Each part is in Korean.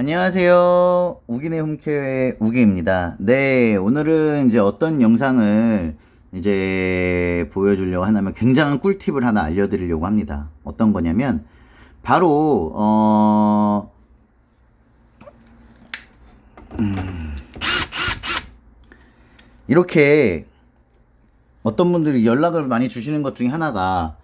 안녕하세요. 우기네 홈케어의 우기입니다. 네, 오늘은 이제 어떤 영상을 이제 보여주려고 하냐면 굉장한 꿀팁을 하나 알려드리려고 합니다. 어떤 거냐면, 바로, 어, 음, 이렇게 어떤 분들이 연락을 많이 주시는 것 중에 하나가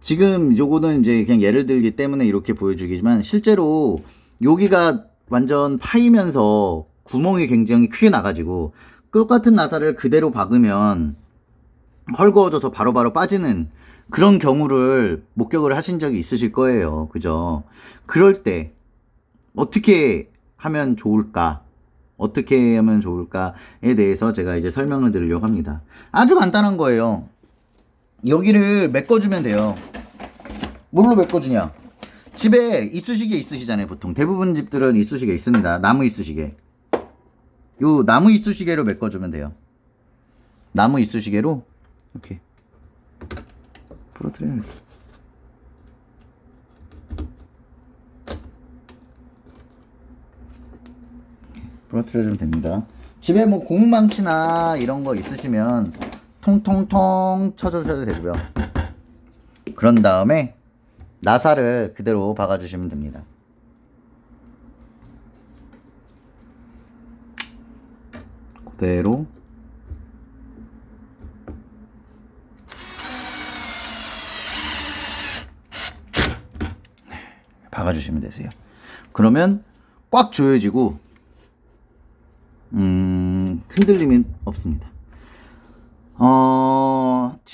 지금 요거는 이제 그냥 예를 들기 때문에 이렇게 보여주기지만 실제로 여기가 완전 파이면서 구멍이 굉장히 크게 나가지고 똑같은 나사를 그대로 박으면 헐거워져서 바로 바로 빠지는 그런 경우를 목격을 하신 적이 있으실 거예요. 그죠? 그럴 때 어떻게 하면 좋을까? 어떻게 하면 좋을까에 대해서 제가 이제 설명을 드리려고 합니다. 아주 간단한 거예요. 여기를 메꿔주면 돼요. 뭘로 메꿔주냐? 집에 이쑤시개 있으시잖아요, 보통. 대부분 집들은 이쑤시개 있습니다. 나무 이쑤시개. 요 나무 이쑤시개로 메꿔주면 돼요. 나무 이쑤시개로 이렇게 부러뜨려야 돼. 부러뜨려주면 됩니다. 집에 뭐 고무망치나 이런 거 있으시면 통통통 쳐주셔도 되고요. 그런 다음에 나사를 그대로 박아주시면 됩니다. 그대로 박아주시면 되세요. 그러면 꽉 조여지고 음, 흔들림이 없습니다.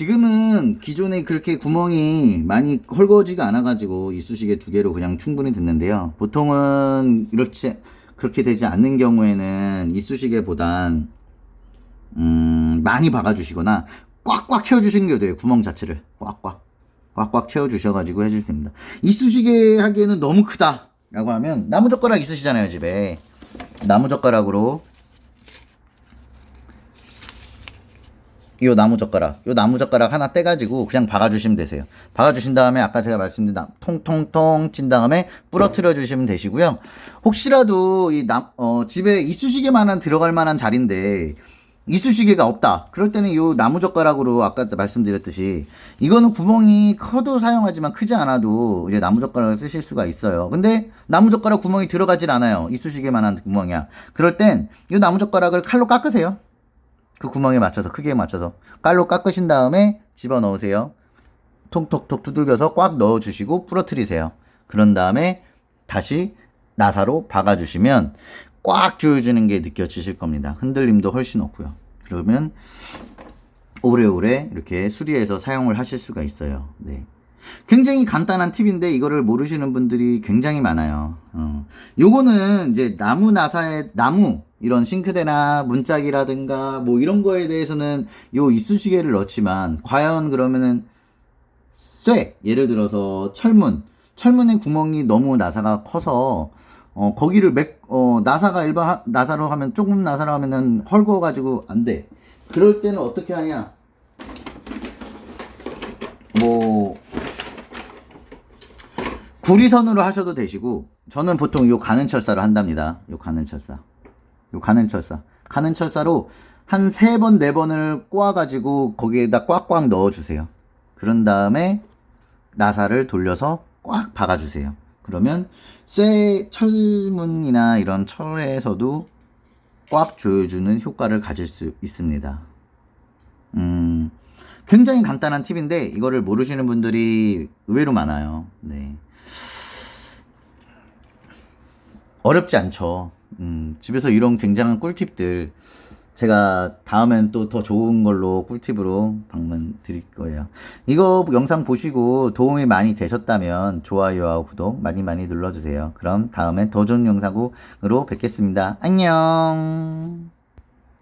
어, 지금은 기존에 그렇게 구멍이 많이 헐거워지가 않아가지고 이쑤시개 두 개로 그냥 충분히 듣는데요. 보통은 이렇게, 그렇게 되지 않는 경우에는 이쑤시개보단, 음, 많이 박아주시거나 꽉꽉 채워주시는 게 돼요. 구멍 자체를. 꽉꽉. 꽉꽉 채워주셔가지고 해주시면 됩니다. 이쑤시개 하기에는 너무 크다. 라고 하면 나무젓가락 있으시잖아요, 집에. 나무젓가락으로 요 나무젓가락, 요 나무젓가락 하나 떼가지고 그냥 박아주시면 되세요. 박아주신 다음에 아까 제가 말씀드린 나- 통통통 친 다음에 부러뜨려 주시면 되시고요. 혹시라도 이 남, 어, 집에 이쑤시개만한 들어갈 만한 자리인데 이쑤시개가 없다. 그럴 때는 요 나무젓가락으로 아까 말씀드렸듯이 이거는 구멍이 커도 사용하지만 크지 않아도 이제 나무젓가락을 쓰실 수가 있어요. 근데 나무젓가락 구멍이 들어가질 않아요. 이쑤시개만한 구멍이야. 그럴 땐이 나무젓가락을 칼로 깎으세요. 그 구멍에 맞춰서 크기에 맞춰서 깔로 깎으신 다음에 집어 넣으세요. 톡톡톡 두들겨서 꽉 넣어 주시고 부러뜨리세요. 그런 다음에 다시 나사로 박아 주시면 꽉 조여주는 게 느껴지실 겁니다. 흔들림도 훨씬 없고요. 그러면 오래오래 이렇게 수리해서 사용을 하실 수가 있어요. 네. 굉장히 간단한 팁인데 이거를 모르시는 분들이 굉장히 많아요. 어. 요거는 이제 나무 나사에 나무 이런 싱크대나 문짝이라든가 뭐 이런 거에 대해서는 요 이쑤시개를 넣지만 과연 그러면은 쇠 예를 들어서 철문 철문의 구멍이 너무 나사가 커서 어 거기를 맥 어 나사가 일반 하- 나사로 하면 조금 나사로 하면은 헐거워 가지고 안 돼. 그럴 때는 어떻게 하냐? 뭐 구리선으로 하셔도 되시고 저는 보통 요 가는 철사로 한답니다. 요 가는 철사. 요 가는 철사. 가는 철사로 한 세 번, 네 번을 꼬아가지고 거기에다 꽉꽉 넣어주세요. 그런 다음에 나사를 돌려서 꽉 박아주세요. 그러면 쇠, 철문이나 이런 철에서도 꽉 조여주는 효과를 가질 수 있습니다. 음, 굉장히 간단한 팁인데 이거를 모르시는 분들이 의외로 많아요. 네. 어렵지 않죠. 음, 집에서 이런 굉장한 꿀팁들 제가 다음엔 또 더 좋은 걸로 꿀팁으로 방문 드릴 거예요. 이거 영상 보시고 도움이 많이 되셨다면 좋아요와 구독 많이 많이 눌러주세요. 그럼 다음엔 더 좋은 영상으로 뵙겠습니다. 안녕.